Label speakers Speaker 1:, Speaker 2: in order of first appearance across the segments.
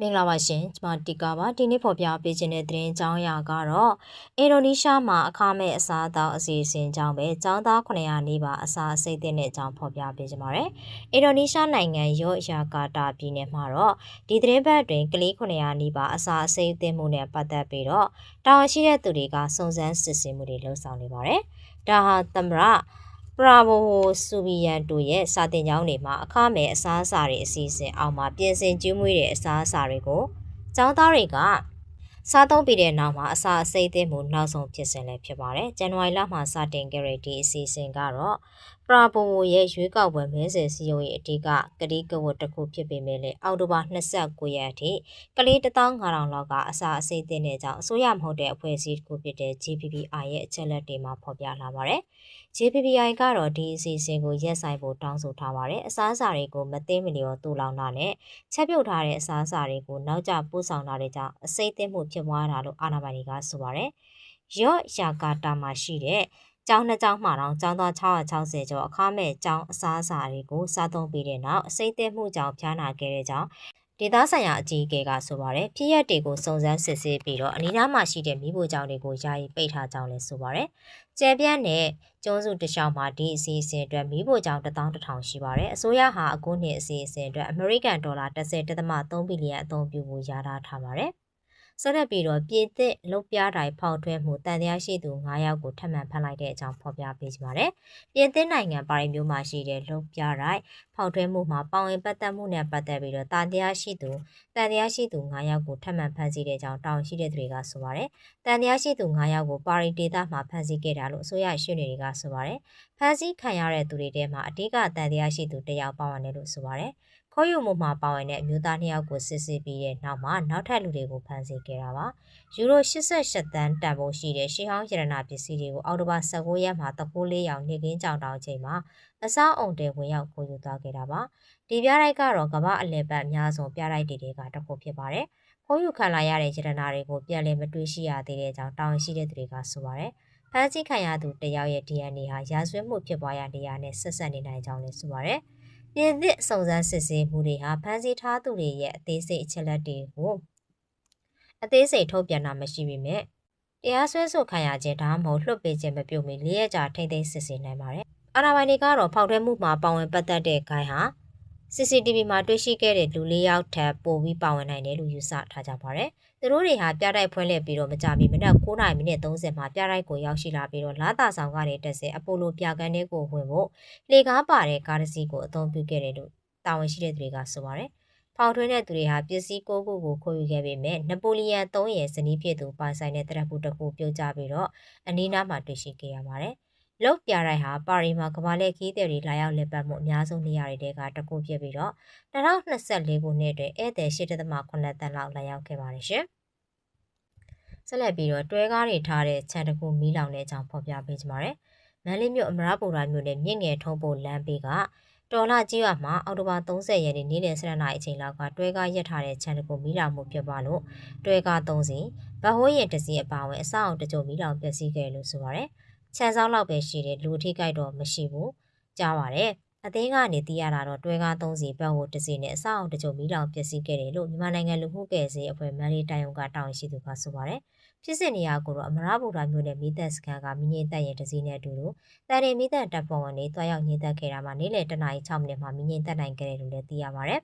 Speaker 1: မင်္ဂလာပါရှင်ကျွန်မတီကာပါဒီနေ့ဖော်ပြပေးခြင်းတဲ့သတင်းကြောင်းအရာကတော့အင်ဒိုနီးရှားမှာအခမဲ့အစားအသောက်အစီအစဉ်ကြောင့်ပဲចောင်းသား900နီးပါအစာအစိတ်တဲ့အကြောင်းဖော်ပြပေးကြပါမယ်အင်ဒိုနီးရှားနိုင်ငံရော့ယာကာတာပြည်နယ်မှာတော့ဒီသတင်းပတ်တွင်ကလေး900နီးပါအစာအစိတ်သင့်မှုနဲ့ပတ်သက်ပြီးတော့တာဝန်ရှိတဲ့သူတွေကစုံစမ်းစစ်ဆေးမှုတွေလှုပ်ဆောင်နေပါတယ်ဒါဟာသမ္မတပရာ ဘိုဆူဘီယန်တို့ရဲ့စာတင်ကြောင်းတွေမှာအခမဲ့အစားအစာတွေအစီအစဉ်အောက်မှာပြင်ဆင်ကျွေးမွေးတဲ့အစားအစာတွေကိုကျောင်းသားတွေကစားသုံးပြီးတဲ့နောက်မှာအစာအစိမ့်သိမှုနောက်ဆုံးဖြစ်စဉ်လည်းဖြစ်ပါတယ်။ဇန်နဝါရီလမှာစတင်ခဲ့တဲ့ဒီအစီအစဉ်ကတော့ ပရာဘိုရဲ့ရွေးကောက်ပွဲမဲဆယ်စည်းရုံးရေးအဓိကကတိကဝတ်တစ်ခုဖြစ်ပေမဲ့လည်းအောက်တိုဘာ29ရက်အထိကလေး15000လောက်ကအစာအစိမ့်တဲ့ကြောင့်အစိုးရမဟုတ်တဲ့အဖွဲ့အစည်းတစ်ခုဖြစ်တဲ့ GPPI ရဲ့အချက်လက်တွေမှာဖော်ပြလာပါတယ်။ JPPI ကတော့ဒီအစီအစဉ်ကိုရက်ဆိုင်ဖို့တောင်းဆိုထားပါတယ်။အစားအစာတွေကိုမသိမလျော်တူလောင်တာနဲ့ချက်ပြုတ်ထားတဲ့အစားအစာတွေကိုနောက်ကျပို့ဆောင်တာတွေကြောင့်အစိမ့်သိမှုဖြစ်ပွားတာလို့အာဏာပိုင်တွေကဆိုပါတယ်။ရော့ယာကာတာမှာရှိတဲ့ ကျောင်းနှစ်ကျောင်းမှတော့ကျောင်းသား660ကျော်အခမဲ့ကျောင်းအစားအစာတွေကိုစားသုံးပြီးတဲ့နောက်အစိမ့်သိမှုကြောင့်ဖျားနာခဲ့တဲ့ကြောင်းဒေသဆိုင်ရာအကြီးအကဲကဆိုပါတယ်ဖြစ်ရက်တွေကိုစုံစမ်းစစ်ဆေးပြီးတော့အနီးနားမှာရှိတဲ့မိဖို့ကြောင့်တွေကိုယာယီပိတ်ထားကြောင်းလည်းဆိုပါတယ်ကျဲပြန့်နဲ့ကျွန်းစုတလျှောက်မှာဒီအစီအစဉ်အတွက်မိဖို့ကြောင့်11000ရှိပါတယ်အစိုးရဟာအခုနှစ်အစီအစဉ်အတွက်အမေရိကန်ဒေါ်လာ10.3ဘီလီယံအသုံးပြုဖို့ယာထားထားပါတယ် ဆက်လက်ပြီးတော့ပြည်သစ်လုတ်ပြားတိုင်ဖောက်ထွဲမှုတန်တရားရှိသူ9ယောက်ကိုထပ်မံဖမ်းလိုက်တဲ့အကြောင်းဖော်ပြပေးကြပါတယ်။ပြည်သစ်နိုင်ငံပါရီမျိုးမှာရှိတဲ့လုတ်ပြားတိုင်ဖောက်ထွဲမှုမှာပေါဝင်ပတ်သက်မှုနဲ့ပတ်သက်ပြီးတော့တန်တရားရှိသူတန်တရားရှိသူ9ယောက်ကိုထပ်မံဖမ်းဆီးတဲ့အကြောင်းတောင်းရှိတဲ့သူတွေကဆိုပါတယ်။တန်တရားရှိသူ9ယောက်ကိုပါရီဒေသမှာဖမ်းဆီးခဲ့တာလို့အစိုးရရှင်းနေတွေကဆိုပါတယ်။ဖမ်းဆီးခံရတဲ့သူတွေထဲမှာအဓိကတန်တရားရှိသူတယောက်ပါဝင်တယ်လို့ဆိုပါတယ်။ ခိုးယူမှုမှာပါဝင်တဲ့အမျိုးသားနှစ်ယောက်ကိုစစ်ဆေးပြီးတဲ့နောက်မှာနောက်ထပ်လူတွေကိုဖမ်းဆီးခဲ့တာပါ။ယူရို88တန်းတန်ဖိုးရှိတဲ့ရှေးဟောင်းရတနာပစ္စည်းတွေကိုအောက်တိုဘာ19ရက်မှာတကိုးလေးရောင်နေကင်းကြောင်တောင်ချိန်မှာအစားအုံတွေဝင်ရောက်ခိုးယူသွားခဲ့တာပါ။ဒီပြတိုက်ကတော့ကမ္ဘာအလယ်ပတ်အများဆုံးပြတိုက်တွေကတစ်ခုဖြစ်ပါတယ်။ခိုးယူခံလာရတဲ့ရတနာတွေကိုပြန်လည်မတွေ့ရှိရသေးတဲ့အကြောင်းတောင်းရှိတဲ့သူတွေကဆိုပါတယ်။ဖမ်းဆီးခံရသူတယောက်ရဲ့ DNA ဟာရာဇဝတ်မှုဖြစ်ပွားရနေရနဲ့ဆက်ဆက်နေနိုင်ကြောင်းလည်းဆိုပါတယ်။ ပြင်သစ်စုံစမ်းစစ်ဆေးမှုတွေဟာဖမ်းဆီးထားသူတွေရဲ့အသေးစိတ်အချက်လက်တွေကိုအသေးစိတ်ထုတ်ပြန်တာမရှိပေမဲ့တရားစွဲဆိုခံရခြင်းဒါမှမဟုတ်လွှတ်ပေးခြင်းမပြုတ်မီလေးရကြာထိမ့်သိမ်းစစ်ဆေးနိုင်ပါတယ်။အာဏာပိုင်တွေကတော့ဖောက်ထွဲမှုမှာပါဝင်ပတ်သက်တဲ့ဂိုင်းဟာ CCTV မှာတွေ့ရှိခဲ့တဲ့လူလေးယောက်ထပ်ပိုပြီးပါဝင်နိုင်တယ်လို့ယူဆထားကြပါတယ်။သူတို့တွေဟာပြတိုက်ဖွင့်လှစ်ပြီးတော့မကြမီမနက်9:30မိနစ်30မှာပြတိုက်ကိုရောက်ရှိလာပြီးတော့လာတာဆောင်ကနေတက်ဆဲအပိုလိုပြကန်းလေးကိုဝင်ဖို့လေကားပါတဲ့ကားတစ်စီးကိုအသုံးပြုခဲ့တယ်လို့တာဝန်ရှိတဲ့သူတွေကဆိုပါတယ်။ဖောက်ထွင်းတဲ့သူတွေဟာပစ္စည်းကိုခုကိုခိုးယူခဲ့ပေမဲ့နပိုလီယန်3ရဲ့ဇနီးဖြစ်သူပိုင်ဆိုင်တဲ့တရက်ဘူးတစ်ခုပြုတ်ကျပြီးတော့အနီးနားမှာတွေ့ရှိခဲ့ရပါတယ်။ လုတ်ပြတိုင်းဟာပါရီမှာကမ္ဘာလက်ခီးသည်တွေလာရောက်လည်ပတ်မှုအများဆုံးနေရာတွေကတခုဖြစ်ပြီးတော့2024ခုနှစ်တွင်ဧည့်သည်8.8တန်းလောက်လာရောက်ခဲ့ပါတယ်ရှင်။ဆက်လက်ပြီးတော့တွဲကားတွေထားတဲ့ခြံတစ်ခုမီးလောင်တဲ့အကြောင်းဖော်ပြပေးကြပါမယ်။မန္တလေးမြို့အမရပူရာမြို့နယ်မြင့်ငယ်ထုံးဖို့လမ်းဘေးကတော်လာကြီးရွာမှာအောက်တိုဘာ30ရက်နေ့နေ့လယ်7နာရီအချိန်လောက်ကတွဲကားရက်ထားတဲ့ခြံတစ်ခုမီးလောင်မှုဖြစ်သွားလို့တွဲကား3စီးဗဟိုးရင်တစ်စီးအပါအဝင်အဆောက်အုံတချို့မီးလောင်ပျက်စီးခဲ့လို့ဆိုပါရယ်။ ခြံစောင်းလောက်ပဲရှိတယ်လူထိကြိုက်တော့မရှိဘူးကြားပါတယ်အသင်းကနေသိရတာတော့တွဲကား၃စီဘက်ဟိုတစ်စီနဲ့အဆောက်အုံတချို့မိလောင်ပျက်စီးခဲ့တယ်လို့မြန်မာနိုင်ငံလူမှုကယ်ဆယ်အဖွဲ့မန်လေးတိုင်ုံကတောင်းရှိသူကဆိုပါတယ်ဖြစ်စဉ်နေရာကိုတော့အမရဗုဒ္ဓမြို့နယ်မိသက်စခန်းကမိငိမ့်တက်ရဲ့တစည်းနဲ့အတူတူတန်ရင်မိသက်တပ်ဖွဲ့ဝင်တွေတွားရောက်ညှိသက်ခဲ့တာမှာနေ့လယ်တနာရီ6မိနစ်မှာမိငိမ့်တက်နိုင်ခဲ့တယ်လို့လည်းသိရပါတယ်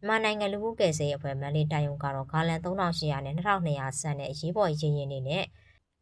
Speaker 1: မြန်မာနိုင်ငံလူမှုကယ်ဆယ်ရေးအဖွဲ့မန်လေးတိုင်ုံကတော့ဂါလန်3800နဲ့2200ဆန်နဲ့ရေးပေါ်ရင်းရင်းနေနဲ့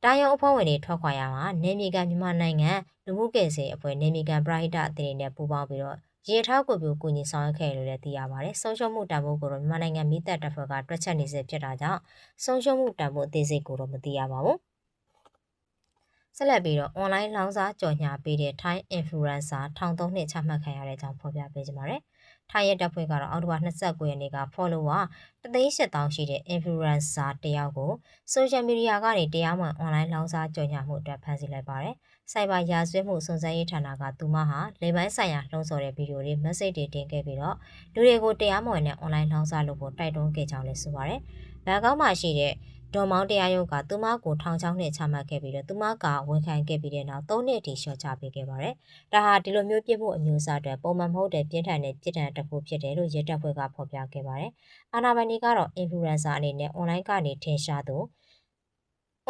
Speaker 1: တာယုံအဖွဲ့ဝင်တွေထွက်ခွာရမှာနေမြေကန်မြန်မာနိုင်ငံလူမှုကယ်ဆယ်အဖွဲ့နေမြေကန်ပရိုက်တာအသင်းနဲ့ပူးပေါင်းပြီးတော့ရေထောက်ကိုပြကိုညီဆောင်ရွက်ခဲ့လို့လည်းသိရပါတယ်။ဆုံးရှုံးမှုတန်ဖိုးကိုတော့မြန်မာနိုင်ငံမိသက်တပ်ဖွဲ့ကတွက်ချက်နေစေဖြစ်တာကြောင့်ဆုံးရှုံးမှုတန်ဖိုးအသေးစိတ်ကိုတော့မသိရပါဘူး။ဆက်လက်ပြီးတော့ online လောင်းစားကြော်ညာပေးတဲ့ Thai influencer 1300နှစ်ချမှတ်ခံရတဲ့အကြောင်းဖော်ပြပေးကြပါမယ်။ ထိုင်းရဲတပ်ဖွဲ့ကတော့အောက်တိုဘာ29ရက်နေ့က follower 38000ရှိတဲ့ influencer တယောက်ကို social media ကနေတရားမဝင် online လောင်းစားကြော်ညာမှုအတွက်ဖမ်းဆီးလိုက်ပါတယ်။စိုက်ဘာရာဇဝတ်မှုစုံစမ်းရေးဌာနကသူမဟာလေပိုင်းဆိုင်ရာလှုံ့ဆော်တဲ့ဗီဒီယိုတွေ message တွေတင်ခဲ့ပြီးတော့လူတွေကိုတရားမဝင်တဲ့ online လောင်းစားလို့ကိုတိုက်တွန်းခဲ့ကြောင်းလည်းဆိုပါတယ်။ဘန်ကောက်မှာရှိတဲ့ ဒေါ်မောင်တရားရုံးကသူမကိုထောင်ချောင်းနဲ့ချမှတ်ခဲ့ပြီးတော့သူမကဝန်ခံခဲ့ပြီးတဲ့နောက်၃နှစ်ထိလျှော့ချပေးခဲ့ပါတယ်။ဒါဟာဒီလိုမျိုးပြစ်မှုအမျိုးအစားတွေပုံမှန်မဟုတ်တဲ့ပြင်းထန်တဲ့ပြစ်ဒဏ်တစ်ခုဖြစ်တယ်လို့ရဲတပ်ဖွဲ့ကဖော်ပြခဲ့ပါတယ်။အာနာပိုင်တွေကတော့ influencer အနေနဲ့ online ကနေထင်ရှားသူ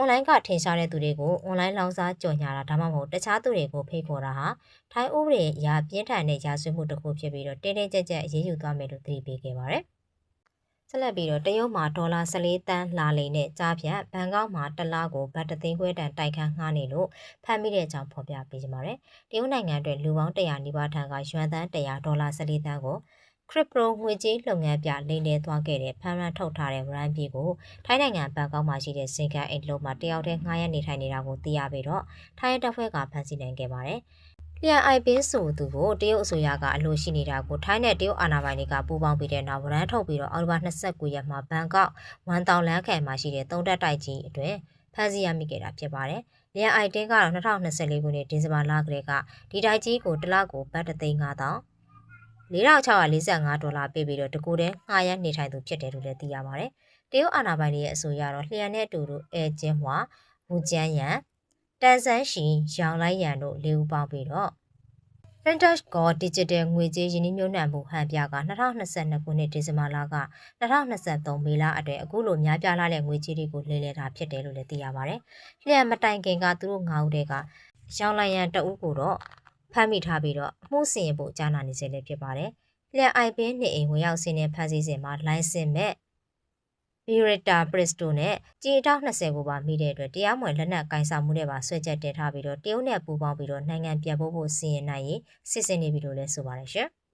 Speaker 1: online ကထင်ရှားတဲ့သူတွေကို online လောင်းစားကြော်ညာတာဒါမှမဟုတ်တခြားသူတွေကိုဖိတ်ခေါ်တာဟာထိုင်းဥပဒေအရပြင်းထန်တဲ့ရာဇဝတ်မှုတစ်ခုဖြစ်ပြီးတော့တင်းတင်းကြပ်ကြပ်အရေးယူသွားမယ်လို့သတိပေးခဲ့ပါတယ်။ ဆက်လက်ပြီးတော့တရုတ်မှာဒေါ်လာ14တန်းလာလိမ့်နဲ့ကြားဖြတ်ဘန်ကောက်မှာတစ်လားကိုဘတ်တသိန်းခွဲတန်တိုက်ခန်းငှားနေလို့ဖမ်းမိတဲ့အကြောင်းဖော်ပြပေးကြပါမယ်။တရုတ်နိုင်ငံအတွက်လူပေါင်း100နီးပါးထံကယွမ်သန်း100ဒေါ်လာ14တန်းကို crypto ငွေကြေးလုပ်ငန်းပြလိမ်လည်သွားခဲ့တဲ့ဖမ်းရန်ထုတ်ထားတဲ့ brand ပြည်ကိုထိုင်းနိုင်ငံဘန်ကောက်မှာရှိတဲ့စင်ကန်အိတ်လုံးမှာတယောက်တည်းငှားရမ်းနေထိုင်နေတာကိုသိရပြီးတော့ထိုင်းတပ်ဖွဲ့ကဖမ်းဆီးနိုင်ခဲ့ပါတယ်။ လျံအိုက်ပင်းဆိုသူကိုတရုတ်အစိုးရကအလို့ရှိနေတာကိုထိုင်းနဲ့တရုတ်အာဏာပိုင်တွေကပူးပေါင်းပြီးတဲ့နောက်ဗရန်ထုတ်ပြီးတော့အောက်တိုဘာ29ရက်မှာဘန်ကောက်ဝန်တောင်လန်းခန်မှာရှိတဲ့သုံးတက်တိုက်ကြီးအတွင်းဖမ်းဆီးရမိခဲ့တာဖြစ်ပါတယ်။လျံအိုက်တင်းကတော့2024ခုနှစ်ဒီဇင်ဘာလကလေးကဒီတိုက်ကြီးကိုတစ်လကိုဘတ်တသိန်း9000 4645ဒေါ်လာပေးပြီးတော့တကူတည်းငှားရမ်းနေထိုင်သူဖြစ်တယ်လို့လည်းသိရပါတယ်။တရုတ်အာဏာပိုင်တွေရဲ့အဆိုအရတော့လျှံနဲ့အတူတူအဲကျင်းဟွာဝူကျန်းရန် တန်ဆန်းရှီရောင်လိုက်ရန်တို့လေးဦးပေါင်းပြီးတော့ Vintage Go Digital ငွေကြေးယင်းနှိမ့်ညွှန်းနှံမှုဟန်ပြက2022ခုနှစ်ဒီဇင်ဘာလက2023မေလအတွင်းအခုလိုများပြားလာတဲ့ငွေကြေးတွေကိုလဲလှယ်တာဖြစ်တယ်လို့လည်းသိရပါတယ်။လျှံမတိုင်ခင်ကသူတို့၅ဦးတည်းကရောင်လိုက်ရန်တအုပ်ကိုတော့ဖမ်းမိထားပြီးတော့အမှုစီရင်ဖို့ကြားနာနေစေလည်းဖြစ်ပါတယ်။လျှံ IP နေအိမ်ဝင်ရောက်စင်းတဲ့ဖမ်းဆီးစဉ်မှာ လိုင်စင်မဲ့ Birita Presto နဲ့ကြေတောက်20ကိုပါမိတဲ့အတွက်တရားမဝင်လက်နက်ကင်ဆောင်မှုနဲ့ပါဆွဲချက်တင်ထားပြီးတော့တရုတ်နဲ့ပူးပေါင်းပြီးတော့နိုင်ငံပြန်ပို့ဖို့စီရင်နိုင်ရေးစစ်စင်နေပြီလို့လည်းဆိုပါတယ်ရှင်။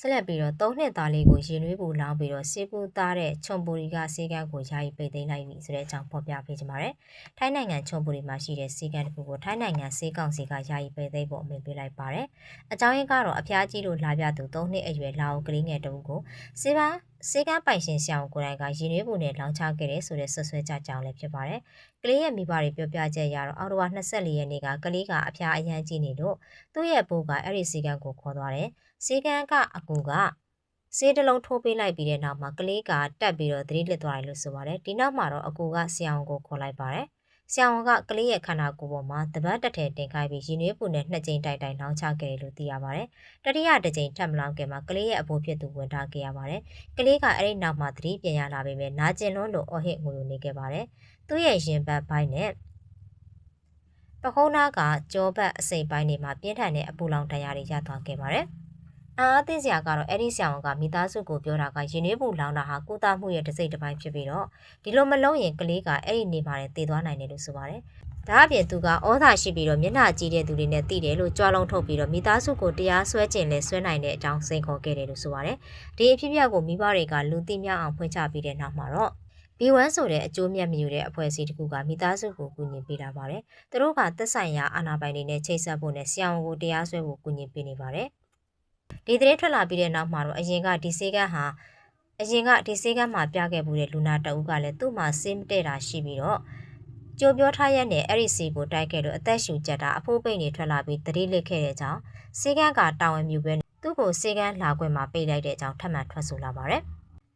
Speaker 1: ဆက်လက်ပြီးတော့၃နှစ်သားလေးကိုရင်နွေးပူလောင်းပြီးတော့စေပူသားတဲ့ချွန်ပူရီကစေကန်းကိုယာယီပိတ်သိမ်းလိုက်ပြီဆိုတဲ့အကြောင်းဖော်ပြပေးကြပါမယ်။ထိုင်းနိုင်ငံချွန်ပူရီမှာရှိတဲ့စေကန်းတစ်ခုကိုထိုင်းနိုင်ငံစေကောင်စီကယာယီပိတ်သိမ်းဖို့အမိန့်ပေးလိုက်ပါတယ်။အကြောင်းရင်းကတော့အဖျားကြီးလိုလာပြသူ၃နှစ်အရွယ်လာအိုကလေးငယ်တဦးကိုစေပန်း စေကန်းပိုင်ရှင်ဆရာဝန်ကိုယ်တိုင်ကရင်နွေးပူနဲ့လောင်းချခဲ့တဲ့ဆိုတဲ့ဆွဆွဲကြကြောင်းလည်းဖြစ်ပါတယ်။ကလေးရဲ့မိဘတွေပြောပြချက်ရတော့အော်တိုဝါ24ရက်နေ့ကကလေးကအဖျားအရန်ကြီးနေလို့သူ့ရဲ့ဘိုးကအဲ့ဒီစေကန်းကိုခေါ်သွားတယ်။စေကန်းကအကူကဆေးတစ်လုံးထိုးပေးလိုက်ပြီးတဲ့နောက်မှာကလေးကတက်ပြီးတော့သတိလစ်သွားတယ်လို့ဆိုပါတယ်ဒီနောက်မှာတော့အကူကဆရာဝန်ကိုခေါ်လိုက်ပါတယ် ဆရာဝန်ကကလေးရဲ့ခန္ဓာကိုယ်ပေါ်မှာတပတ်တစ်ထည်တင်ခိုင်းပြီးရင်နွေးပူနဲ့နှစ်ကြိမ်တိုက်တိုက်လောင်းချခဲ့တယ်လို့သိရပါတယ်တတိယတစ်ကြိမ်ထပ်မလောင်းခင်မှာကလေးရဲ့အဖိုးဖြစ်သူဝင်ထားခဲ့ရပါတယ်ကလေးကအဲ့ဒီနောက်မှာသတိပြန်ရလာပေမဲ့နာကျင်လွန်းလို့အော်ဟစ်ငိုလိုနေခဲ့ပါတယ်သူ့ရဲ့ရင်ဘတ်ပိုင်းနဲ့ပခုံးနာကကြောဘတ်အစိပ်ပိုင်းတွေမှာပြင်းထန်တဲ့အပူလောင်တရားတွေရသွားခဲ့ပါတယ် အားအသိစရာကတော့အဲ့ဒီဆရာဝန်ကမိသားစုကိုပြောတာကရင်နှွေးပူလောင်တာဟာကုသမှုရဲ့တစ်စိတ်တစ်ပိုင်းဖြစ်ပြီးတော့ဒီလိုမလုံးရင်ကလေးကအဲ့ဒီနေမှာတည်သွားနိုင်တယ်လို့ဆိုပါတယ်။ဒါအပြင်သူကဩဇာရှိပြီးတော့မျက်နှာကြည့်တဲ့သူတွေနဲ့တည်တယ်လို့ကြွားလုံးထုတ်ပြီးတော့မိသားစုကိုတရားစွဲကျင်လဲဆွဲနိုင်တဲ့အကြောင်းစိန်ခေါ်ခဲ့တယ်လို့ဆိုပါတယ်။ဒီအဖြစ်အပျက်ကိုမိဘတွေကလူသိများအောင်ဖွင့်ချပြီးတဲ့နောက်မှာတော့ B1 ဆိုတဲ့အကျိုးမြတ်မြူတဲ့အဖွဲ့အစည်းတစ်ခုကမိသားစုကိုကူညီပေးတာပါတယ်။သူတို့ကသက်ဆိုင်ရာအာဏာပိုင်တွေနဲ့ချိတ်ဆက်ဖို့နဲ့ဆရာဝန်ကိုတရားစွဲဖို့ကူညီပေးနေပါတယ်။ ဒီသတင်းထွက်လာပြီးတဲ့နောက်မှာတော့အရင်ကဒီစေးကန်းဟာအရင်ကဒီစေးကန်းမှာပြခဲ့မှုတဲ့လူနာတအုပ်ကလည်းသူ့မှာစေးမတဲ့တာရှိပြီးတော့ကြိုပြောထားရက်နဲ့အဲ့ဒီစေးကိုတိုက်ခဲ့လို့အသက်ရှူကျက်တာအဖိုးပိန်တွေထွက်လာပြီးတတိလစ်ခဲ့တဲ့ကြောင့်စေးကန်းကတာဝန်မြူပဲသူ့ကိုစေးကန်းလာခွင့်မှာပိတ်လိုက်တဲ့အကြောင်းထပ်မံထွက်ဆိုလာပါတယ်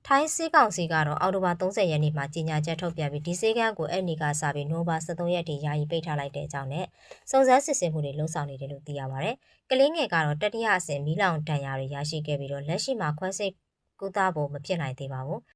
Speaker 1: ထိုင်းစေးကောင်စီကတော့အော်တိုဘာ30ရက်နေ့မှာကြီးညာချက်ထုတ်ပြန်ပြီးဒီစေးကန်းကိုအဲ့ဒီကစပြီးနိုဘာ73ရက်ထိယာယီပိတ်ထားလိုက်တဲ့အကြောင်းနဲ့စုံစမ်းစစ်ဆေးမှုတွေလှုံ့ဆော်နေတယ်လို့သိရပါတယ်။ကလေးငယ်ကတော့တတိယအဆင့်မီးလောင်ဒဏ်ရာတွေရရှိခဲ့ပြီးတော့လက်ရှိမှာခွဲစိတ်ကုသဖို့မဖြစ်နိုင်သေးပါဘူး